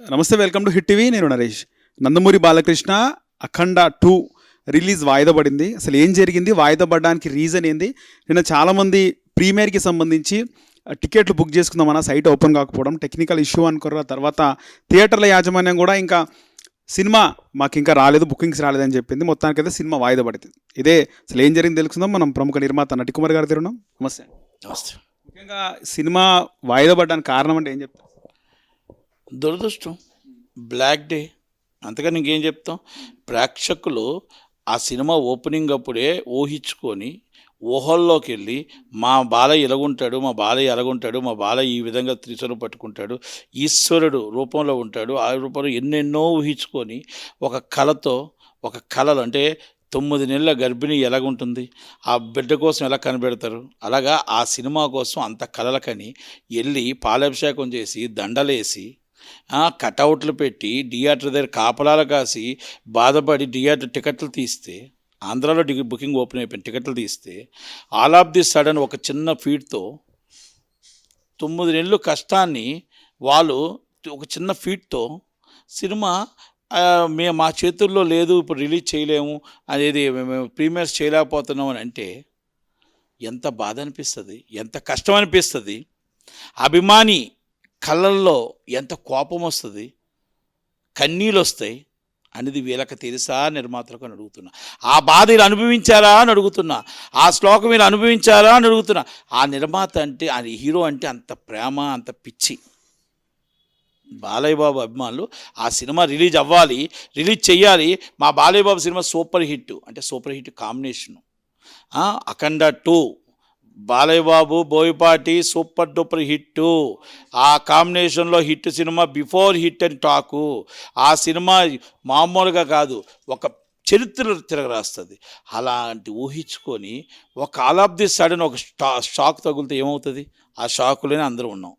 నమస్తే welcome to hit TV. నేను Naresh. Nandamuri Balakrishna Akhanda two release వాయిదా పడింది. అసలు ఏం జరిగింది? వాయిదా పడడానికి రీజన్ ఏంది? నిన్న చాలామంది ప్రీమియర్కి సంబంధించి టికెట్లు బుక్ చేసుకుందామన్న సైట్ ఓపెన్ కాకపోవడం టెక్నికల్ ఇష్యూ అనుకున్న తర్వాత థియేటర్ల యాజమాన్యం కూడా ఇంకా సినిమా మాకు ఇంకా రాలేదు బుకింగ్స్ రాలేదని చెప్పింది. మొత్తానికైతే సినిమా వాయిదా పడుతుంది ఇదే అసలు ఏం జరిగింది తెలుసుకుందాం. మనం ప్రముఖ నిర్మాత నటికుమార్ గారు తిరున్నాం నమస్తే నమస్తే. ముఖ్యంగా సినిమా వాయిదా పడడానికి కారణం అంటే ఏం చెప్తారు? దురదృష్టం. బ్లాక్ డే అంతగా ఇంకేం చెప్తాం? ప్రేక్షకులు ఆ సినిమా ఓపెనింగ్ అప్పుడే ఊహించుకొని ఊహల్లోకి వెళ్ళి మా బాలయ్య ఎలాగుంటాడు? మా బాలయ్య ఎలాగుంటాడు? మా బాలయ్య ఈ విధంగా త్రిశూలం పట్టుకుంటాడు? ఈశ్వరుడు రూపంలో ఉంటాడు? ఆ రూపంలో ఎన్నెన్నో ఊహించుకొని ఒక కళతో ఒక కళలు అంటే తొమ్మిది నెలల గర్భిణి ఎలాగుంటుంది? ఆ బిడ్డ కోసం ఎలా కనిపెడతారు? అలాగా ఆ సినిమా కోసం అంత కలలకని వెళ్ళి పాలాభిషేకం చేసి దండలేసి కటౌట్లు పెట్టి థియేటర్ దగ్గర కాపలాలు కాసి బాధపడి థియేటర్ టికెట్లు తీస్తే ఆంధ్రాలో డి బుకింగ్ ఓపెన్ అయిపోయిన టికెట్లు తీస్తే ఆల్ ఆఫ్ ది సడన్ ఒక చిన్న ఫీడ్తో తొమ్మిది నెలలు కష్టాన్ని వాళ్ళు ఒక చిన్న ఫీట్తో సినిమా మేము మా చేతుల్లో లేదు ఇప్పుడు రిలీజ్ చేయలేము అనేది మేము ప్రీమియర్స్ చేయలేకపోతున్నాం అని అంటే ఎంత బాధ అనిపిస్తుంది ఎంత కష్టం అనిపిస్తుంది. అభిమాని కళ్ళల్లో ఎంత కోపం వస్తుంది? కన్నీళ్ళు వస్తాయి అనేది వీళ్ళకి తెలుసా నిర్మాతలకు అని అడుగుతున్నా. ఆ బాధ వీళ్ళు అనుభవించారా అని అడుగుతున్నా. ఆ శ్లోకం వీళ్ళు అనుభవించారా అని అడుగుతున్నా. ఆ నిర్మాత అంటే ఆ హీరో అంటే అంత ప్రేమ అంత పిచ్చి. బాలయ్య బాబు అభిమానులు ఆ సినిమా రిలీజ్ అవ్వాలి రిలీజ్ చెయ్యాలి. మా Balayya Babu cinema super hit అంటే super hit combination. Akhanda two. Balayya Babu Boyapati super duper hit ఆ కాంబినేషన్లో hit cinema before hit and talk. ఆ సినిమా మామూలుగా కాదు ఒక చరిత్ర తిరగరాస్తుంది. అలాంటి ఊహించుకొని ఒక ఆల్ ఆఫ్ ది సడన్ ఒక స్టా షాక్ తగిలితే ఏమవుతుంది? ఆ షాకులోనే అందరూ ఉన్నాం.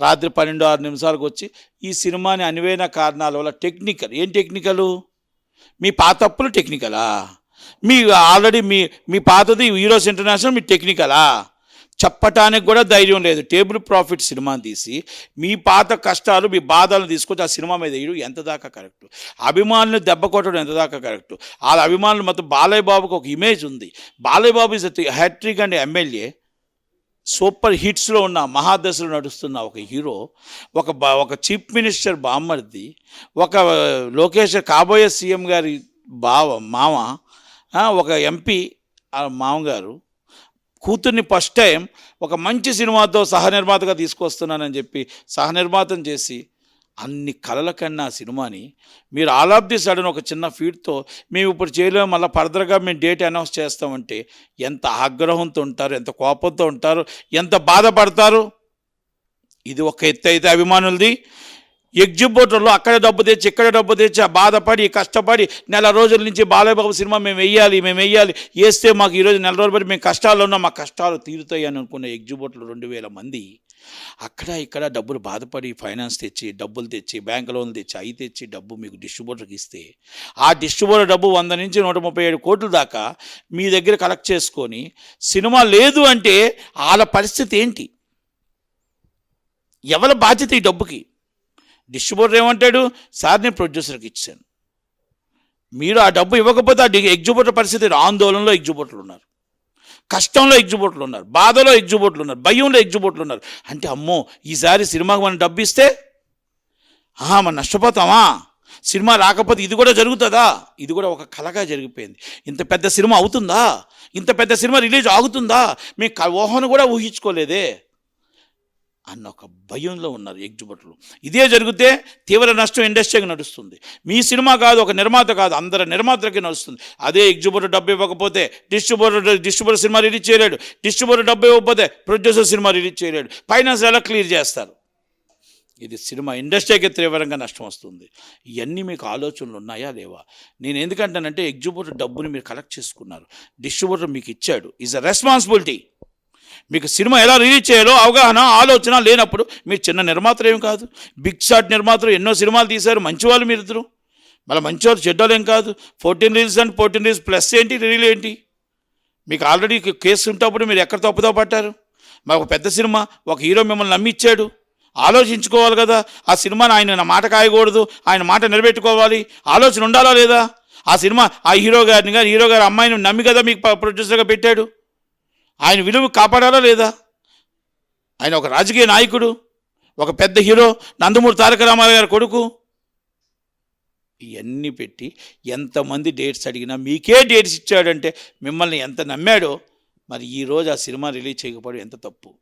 రాత్రి పన్నెండు ఆరు నిమిషాలకు వచ్చి ఈ సినిమాని అనువైన కారణాల వల్ల టెక్నికల్. ఏం టెక్నికలు? మీ పాతప్పులు టెక్నికలా? మీ ఆల్రెడీ మీ మీ పాతది హీరోస్ ఇంటర్నేషనల్ మీ టెక్నికలా? చెప్పటానికి కూడా ధైర్యం లేదు. టేబుల్ ప్రాఫిట్ సినిమాని తీసి మీ పాత కష్టాలు మీ బాధలను తీసుకొచ్చి ఆ సినిమా మీద వేయడం ఎంత దాకా కరెక్ట్? అభిమానులు దెబ్బ కొట్టడం ఎంత దాకా కరెక్ట్? వాళ్ళ అభిమానులు మొత్తం బాలయ్య బాబుకి ఒక ఇమేజ్ ఉంది. Balayya Babu is hattrick and MLA super హిట్స్లో ఉన్న మహాదశలో నడుస్తున్న ఒక హీరో ఒక బా ఒక చీఫ్ మినిస్టర్ బామ్మర్ది ఒక లోకేష్ కాబోయే సీఎం గారి బావ మామ ఒక ఎంపీ మామగారు కూతుర్ని ఫస్ట్ టైం ఒక మంచి సినిమాతో సహనిర్మాతగా తీసుకొస్తున్నానని చెప్పి సహనిర్మాతం చేసి అన్ని కళల కన్నా ఆ సినిమాని మీరు ఆల్ ఆఫ్ ది సడన్ ఒక చిన్న ఫీడ్తో మేము ఇప్పుడు చేయలేము మళ్ళీ ఫర్దర్గా మేము డేట్ అనౌన్స్ చేస్తామంటే ఎంత ఆగ్రహంతో ఉంటారు ఎంత కోపంతో ఉంటారు ఎంత బాధపడతారు? ఇది ఒక ఎత్తు అయితే అభిమానులది. ఎగ్జిబిటర్లో అక్కడే డబ్బు తెచ్చి ఇక్కడ డబ్బు తెచ్చి ఆ బాధపడి కష్టపడి నెల రోజుల నుంచి బాలయ్యబాబు సినిమా మేము వెయ్యాలి మేము వెయ్యాలి. వేస్తే మాకు ఈరోజు నెల రోజులు బట్టి మేము కష్టాలు ఉన్నాం మా కష్టాలు తీరుతాయి అని అనుకున్న ఎగ్జిబిటర్లు రెండు వేల మంది అక్కడ ఇక్కడ డబ్బులు బాధపడి ఫైనాన్స్ తెచ్చి డబ్బులు తెచ్చి బ్యాంక్ లోన్లు తెచ్చి అవి తెచ్చి డబ్బు మీకు డిస్ట్రిబ్యూటర్కి ఇస్తే ఆ డిస్ట్రిబ్యూటర్ డబ్బు వంద నుంచి నూట ముప్పై ఏడు కోట్ల దాకా మీ దగ్గర కలెక్ట్ చేసుకొని సినిమా లేదు అంటే వాళ్ళ పరిస్థితి ఏంటి? ఎవరి బాధ్యత ఈ డబ్బుకి? డిస్ట్రిబ్యూటర్ ఏమంటాడు? సార్ నేను ప్రొడ్యూసర్కి ఇచ్చాను. మీరు ఆ డబ్బు ఇవ్వకపోతే ఆ ఎగ్జిబ్యూటర్ పరిస్థితి ఆందోళనలో ఎగ్జిబ్యూటర్లు ఉన్నారు. కష్టంలో ఎగ్జిబ్యూటర్లు ఉన్నారు. బాధలో ఎగ్జిబ్యూటర్లు ఉన్నారు. భయంలో ఎగ్జిబ్యూటర్లు ఉన్నారు. అంటే అమ్మో ఈసారి సినిమాకు మనం డబ్బు ఇస్తే? ఆహా మనం నష్టపోతామా? సినిమా రాకపోతే ఇది కూడా జరుగుతుందా? ఇది కూడా ఒక కళగా జరిగిపోయింది. ఇంత పెద్ద సినిమా అవుతుందా? ఇంత పెద్ద సినిమా రిలీజ్ ఆగుతుందా? మీ క- ఊహను కూడా ఊహించుకోలేదే. అన్న ఒక భయంలో ఉన్నారు ఎగ్జిబిటర్లు. ఇదే జరిగితే తీవ్ర నష్టం ఇండస్ట్రీకి నడుస్తుంది. మీ సినిమా కాదు ఒక నిర్మాత కాదు అందరి నిర్మాతలకి నడుస్తుంది. అదే ఎగ్జిబిటర్ డబ్బు ఇవ్వకపోతే డిస్ట్రిబ్యూటర్ డిస్ట్రిబ్యూటర్ సినిమా రిలీజ్ చేయలేడు. డిస్ట్రిబ్యూటర్ డబ్బు ఇవ్వకపోతే ప్రొడ్యూసర్ సినిమా రిలీజ్ చేయలేడు. ఫైనాన్స్ ఎలా క్లియర్ చేస్తారు? ఇది సినిమా ఇండస్ట్రీకి తీవ్రంగా నష్టం వస్తుంది. ఇవన్నీ మీకు ఆలోచనలు ఉన్నాయా లేవా? నేను ఎందుకంటానంటే ఎగ్జిబ్యూటర్ డబ్బుని మీరు కలెక్ట్ చేసుకున్నారు. డిస్ట్రిబ్యూటర్ మీకు ఇచ్చాడు. ఈజ్ అ రెస్పాన్సిబిలిటీ మీకు సినిమా ఎలా రిలీజ్ చేయాలో అవగాహన ఆలోచన లేనప్పుడు మీరు చిన్న నిర్మాతలు ఏం కాదు. బిగ్ షాట్ నిర్మాతలు ఎన్నో సినిమాలు తీశారు మంచివాళ్ళు మీరిద్దరు. మీరు ఇద్దరు మళ్ళీ మంచివాళ్ళు చెడ్డోళ్ళు ఏం కాదు. Fourteen reels and fourteen reels plus ఏంటి రీల్ ఏంటి? మీకు ఆల్రెడీ కేసు ఉంటప్పుడు మీరు ఎక్కడ తప్పుదో పట్టారు? మాకు పెద్ద సినిమా ఒక హీరో మిమ్మల్ని నమ్మిచ్చాడు. ఆలోచించుకోవాలి కదా ఆ సినిమాని ఆయన నా మాట కాయకూడదు ఆయన మాట నిలబెట్టుకోవాలి. ఆలోచన ఉండాలా లేదా? ఆ సినిమా ఆ హీరో గారిని కానీ హీరో గారి అమ్మాయిని నమ్మి కదా మీకు ప్రొడ్యూసర్గా పెట్టాడు. ఆయన విలువ కాపాడాలా లేదా? ఆయన ఒక రాజకీయ నాయకుడు ఒక పెద్ద హీరో నందమూరి తారక రామారావు గారి కొడుకు. ఇవన్నీ పెట్టి ఎంతమంది డేట్స్ అడిగినా మీకే డేట్స్ ఇచ్చాడంటే మిమ్మల్ని ఎంత నమ్మాడో మరి ఈరోజు ఆ సినిమా రిలీజ్ చేయకపోవడం ఎంత తప్పు?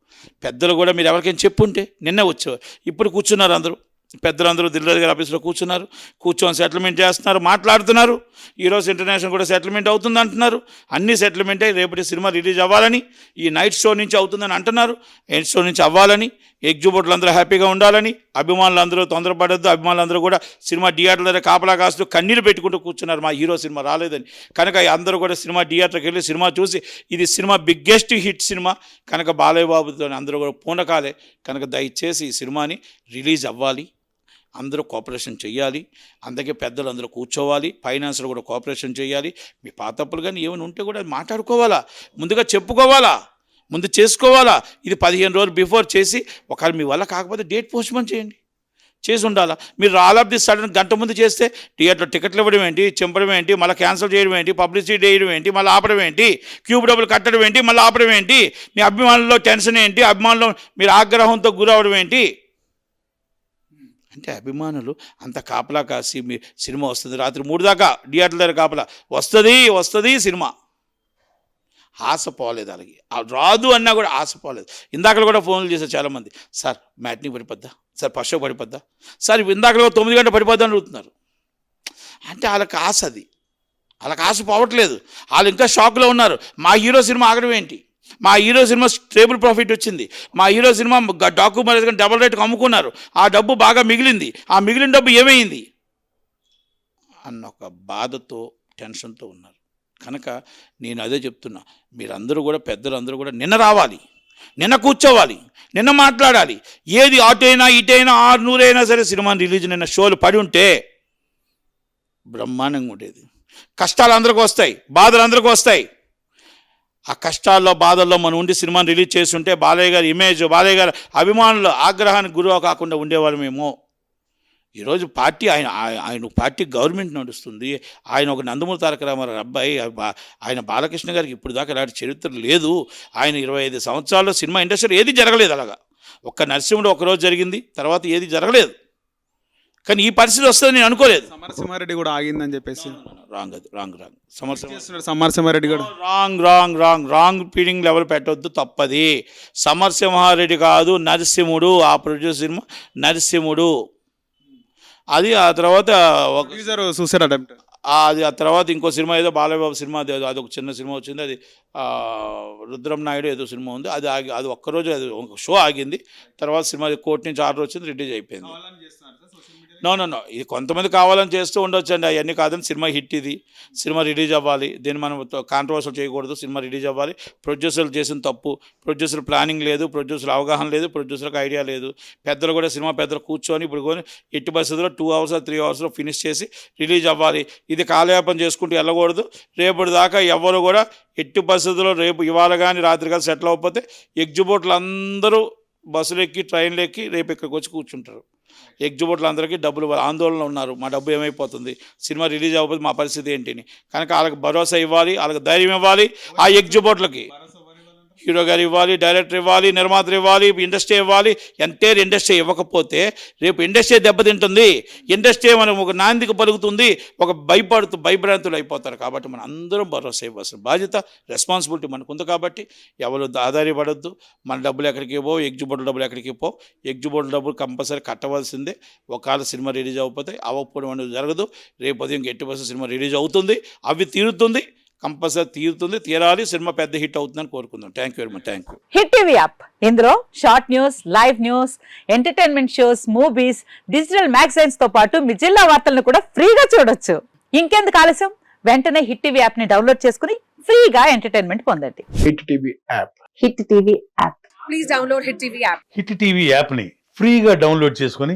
పెద్దలు కూడా మీరు ఎవరికైనా చెప్పుంటే నిన్న వచ్చేవారు. ఇప్పుడు కూర్చున్నారు అందరూ. పెద్దలందరూ దిల్రాజు గారి ఆఫీస్లో కూర్చున్నారు కూర్చొని సెటిల్మెంట్ చేస్తున్నారు మాట్లాడుతున్నారు. ఈరోజు ఇంటర్నేషనల్ కూడా సెటిల్మెంట్ అవుతుంది అంటున్నారు. అన్ని సెటిల్మెంట్ అయ్యి రేపటి సినిమా రిలీజ్ అవ్వాలని ఈ నైట్ షో నుంచి అవుతుందని అంటున్నారు. నైట్ షో నుంచి అవ్వాలని ఎగ్జిబిటర్లు అందరూ హ్యాపీగా ఉండాలని అభిమానులు అందరూ తొందరపడద్దు అభిమానులు అందరూ కూడా సినిమా థియేటర్ల దగ్గర కాపలా కాస్తూ కన్నీరు పెట్టుకుంటూ కూర్చున్నారు. మా హీరో సినిమా రాలేదని. కనుక అందరూ కూడా సినిమా థియేటర్కి వెళ్ళి సినిమా చూసి ఇది సినిమా బిగ్గెస్ట్ హిట్ సినిమా. కనుక బాలయ్య బాబుతో అందరూ కూడా పూనకాలే. కనుక దయచేసి ఈ సినిమాని రిలీజ్ అవ్వాలి. అందరూ కోఆపరేషన్ చేయాలి అందుకే పెద్దలు అందరూ కూర్చోవాలి. ఫైనాన్స్లో కూడా కోఆపరేషన్ చేయాలి మీ పాతప్పులు కానీ ఏమైనా ఉంటే కూడా మాట్లాడుకోవాలా? ముందుగా చెప్పుకోవాలా? ముందు చేసుకోవాలా? ఇది పదిహేను రోజులు బిఫోర్ చేసి ఒకవేళ మీ వల్ల కాకపోతే డేట్ పోస్ట్పోన్ చేయండి. చేసి ఉండాలా? మీరు ఆల్ ఆఫ్ ది సడన్ గంట ముందు చేస్తే థియేటర్లో టికెట్లు ఇవ్వడం ఏంటి? చింపడం ఏంటి? మళ్ళీ క్యాన్సిల్ చేయడం ఏంటి? పబ్లిసిటీ చేయడం ఏంటి? మళ్ళీ ఆపడం ఏంటి? క్యూబ్ డబ్బులు కట్టడం ఏంటి? మళ్ళీ ఆపడం ఏంటి? మీ అభిమానుల్లో టెన్షన్ ఏంటి? అభిమానులు మీరు ఆగ్రహంతో గురవడం ఏంటి? అంటే అభిమానులు అంత కాపలా కాసి సినిమా వస్తుంది. రాత్రి మూడు దాకా థియేటర్ దగ్గర కాపలా. వస్తుంది వస్తుంది సినిమా. ఆశ పోలేదు అలాగే రాదు అన్నా కూడా ఆశ పోలేదు. ఇందాకలు కూడా ఫోన్లు చేశారు చాలామంది. సార్ మ్యాట్నీ పడిపోద్దా? సార్ ఫస్ట్ షో పడిపోద్దా? సార్ ఇందాకలో తొమ్మిది గంటలు పడిపోద్దా అని అడుగుతున్నారు. అంటే వాళ్ళకి ఆశ అది. వాళ్ళకి ఆశ పోవట్లేదు. వాళ్ళు ఇంకా షాక్లో ఉన్నారు. మా హీరో సినిమా ఆగడం ఏంటి? మా హీరో సినిమా స్టేబుల్ ప్రాఫిట్ వచ్చింది. మా హీరో సినిమా డాక్యుమెంట్ డబుల్ రేట్కి అమ్ముకున్నారు. ఆ డబ్బు బాగా మిగిలింది. ఆ మిగిలిన డబ్బు ఏమైంది? అన్న ఒక బాధతో టెన్షన్తో ఉన్నారు. కనుక నేను అదే చెప్తున్నా. మీరందరూ కూడా పెద్దలందరూ కూడా నిన్న రావాలి. నిన్న కూర్చోవాలి. నిన్న మాట్లాడాలి. ఏది అటైనా ఇటైనా ఆరు నూరైనా సరే సినిమా రిలీజ్ నిన్న షోలు పడి ఉంటే బ్రహ్మాండంగా ఉండేది. కష్టాలు అందరికీ వస్తాయి. బాధలు అందరికీ వస్తాయి. ఆ కష్టాల్లో బాధల్లో మనం ఉండి సినిమాని రిలీజ్ చేస్తుంటే బాలయ్య గారి ఇమేజ్ బాలయ్య గారి అభిమానులు ఆగ్రహానికి గురువు కాకుండా ఉండేవాళ్ళమేమో ఈరోజు పార్టీ ఆయన ఆయ- ఆయన పార్టీ గవర్నమెంట్ నడుస్తుంది. ఆయన ఒక నందమూరి తారక రామారావు అబ్బాయి ఆ ఆయన బాలకృష్ణ గారికి ఇప్పుడు దాకా ఇలాంటి చరిత్ర లేదు. ఆయన ఇరవై ఐదు సంవత్సరాల్లో సినిమా ఇండస్ట్రీ ఏది జరగలేదు అలాగా. ఒక్క నరసింహుడు ఒకరోజు జరిగింది తర్వాత ఏది జరగలేదు. కానీ ఈ పరిస్థితి వస్తుంది నేను అనుకోలేదు. సమరసింహారెడ్డి కూడా ఆగిందని చెప్పేసి. రాంగ్ అది రాంగ్ రాంగ్ చేస్తున్నాడు సమరసింహారెడ్డి కూడా? Wrong wrong wrong wrong feeding level పెట్టొద్దు తప్పది. సమరసింహారెడ్డి కాదు నరసింహుడు ఆ ప్రొడ్యూస్ సినిమా నరసింహుడు. అది ఆ తర్వాత ఆ అది ఆ తర్వాత ఇంకో సినిమా ఏదో బాలయ్యబాబు సినిమా అది అది ఒక చిన్న సినిమా వచ్చింది అది రుద్రం నాయుడు ఏదో సినిమా ఉంది అది ఆగి అది ఒక్కరోజు అది ఒక షో ఆగింది. తర్వాత సినిమా కోర్టు నుంచి ఆర్డర్ వచ్చింది రిలీజ్ అయిపోయింది. నో నో నో ఇది కొంతమంది కావాలని చేస్తూ ఉండొచ్చు అండి అవన్నీ కాదని సినిమా హిట్ ఇది. సినిమా రిలీజ్ అవ్వాలి. దీన్ని మనం కాంట్రవర్సల్ చేయకూడదు. సినిమా రిలీజ్ అవ్వాలి. ప్రొడ్యూసర్లు చేసిన తప్పు. ప్రొడ్యూసర్ ప్లానింగ్ లేదు. ప్రొడ్యూసర్ అవగాహన లేదు. ప్రొడ్యూసర్కి ఐడియా లేదు. పెద్దలు కూడా సినిమా పెద్దలు కూర్చొని ఇప్పుడు కొని ఎట్టి పరిస్థితుల్లో టూ అవర్స్ త్రీ అవర్స్లో ఫినిష్ చేసి రిలీజ్ అవ్వాలి. ఇది కాలయాపన చేసుకుంటూ వెళ్ళకూడదు. రేపటి దాకా ఎవరు కూడా ఎట్టి పరిస్థితుల్లో రేపు ఇవాళ కానీ రాత్రి కానీ సెటిల్ అవ్వకపోతే ఎగ్జిబోట్లు అందరూ బస్సులు ఎక్కి ట్రైన్లు ఎక్కి రేపు ఇక్కడికి వచ్చి కూర్చుంటారు. ఎగ్జిబిట్లు అందరికీ డబ్బులు. ఆందోళన ఉన్నారు. మా డబ్బు ఏమైపోతుంది? సినిమా రిలీజ్ అవ్వకపోతే మా పరిస్థితి ఏంటిని? కనుక వాళ్ళకి భరోసా ఇవ్వాలి వాళ్ళకి ధైర్యం ఇవ్వాలి ఆ ఎగ్జిబిట్లకి. హీరో గారు ఇవ్వాలి డైరెక్టర్ ఇవ్వాలి నిర్మాతలు ఇవ్వాలి ఇండస్ట్రీ ఇవ్వాలి ఎంటైర్ ఇండస్ట్రీ ఇవ్వకపోతే రేపు ఇండస్ట్రీ దెబ్బతింటుంది. ఇండస్ట్రీ మనం ఒక నాందికి పలుకుతుంది ఒక భయపడుతూ భయభ్రాంతులు అయిపోతారు కాబట్టి మనం అందరం భరోసా ఇవ్వాల్సిన బాధ్యత రెస్పాన్సిబిలిటీ మనకు ఉంది కాబట్టి ఎవరు ఆధారపడద్దు. మన డబ్బులు ఎక్కడికి పో ఎగ్జిబోర్డు డబ్బులు ఎక్కడికి పో. ఎగ్జిబోర్డు డబ్బులు కంపల్సరీ కట్టవలసిందే. ఒకవేళ సినిమా రిలీజ్ అవ్వకపోతే అవ్వకపోవడం అనేది జరగదు. రేపు ఉదయం ఎట్టి సినిమా రిలీజ్ అవుతుంది అవి తీరుతుంది. కంపల్సరీ తీరుతుంది తీరాలి సినిమా పెద్ద హిట్ అవుతుందని కోరుకుందాం. Thank you very much thank you hit TV app. ఇందులో short news live news entertainment shows movies digital మ్యాగజైన్స్తో పాటు మీ జిల్లా వార్తలను కూడా ఫ్రీగా చూడొచ్చు. ఇంకెందుకు ఆలస్యం? వెంటనే హిట్ టీవీ యాప్ని డౌన్లోడ్ చేసుకుని ఫ్రీగా ఎంటర్టైన్మెంట్ పొందండి. Hit TV app. Hit TV app. Please download Hit TV app. Hit TV యాప్ని ఫ్రీగా డౌన్లోడ్ చేసుకొని